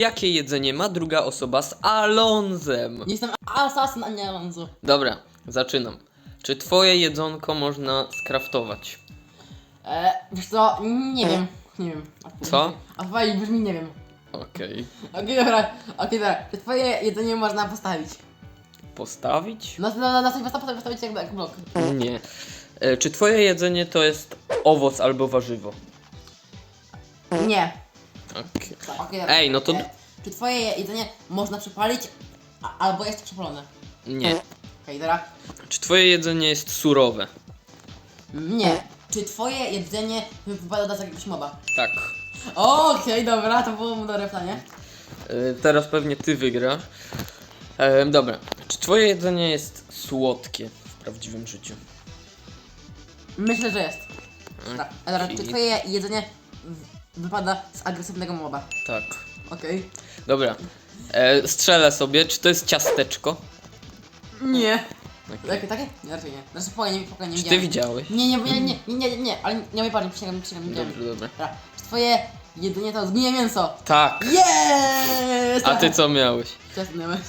Jakie jedzenie ma druga osoba z Alonzem? Nie jestem asasyn, a nie Alonso. Dobra, zaczynam. Czy twoje jedzonko można skraftować? E, wiesz co, nie wiem. Nie wiem. Co? A twoje brzmi nie wiem. Okej. Okej, dobra, okej, dobra. Czy twoje jedzenie można postawić? Postawić? Na, na, na, na sobie postawić, postawić jakby jak blok. Nie. E, czy twoje jedzenie to jest owoc albo warzywo? Nie. Okej. Okej, dobra. Ej, no to- E, czy twoje jedzenie można przepalić, a, albo jest przepalone? Nie. Okej, dobra. Czy twoje jedzenie jest surowe? Nie. Czy twoje jedzenie wypada z jakiegoś moba? Tak. Okej, dobra, to było dobre pytanie. E, teraz pewnie ty wygrasz. E, dobra. Czy twoje jedzenie jest słodkie w prawdziwym życiu? Myślę, że jest. Dobra, a dobra, czy twoje jedzenie w- wypada z agresywnego moba? Tak. Okej. Dobra. E, strzelę sobie, czy to jest ciasteczko? Nie. Okej. Takie, takie? Nie, raczej nie. Znaczy spokojnie, spokojnie, nie Czy ty widziałem. widziałeś? Nie, nie, nie, nie, nie, nie, nie, ale nie mówię bardziej, przysięgam, przysięgam, nie. Dobrze, dobra. Dobra, czy twoje jedynie to zgnije mięso? Tak. Yes! A ty co miałeś? Ty miałeś?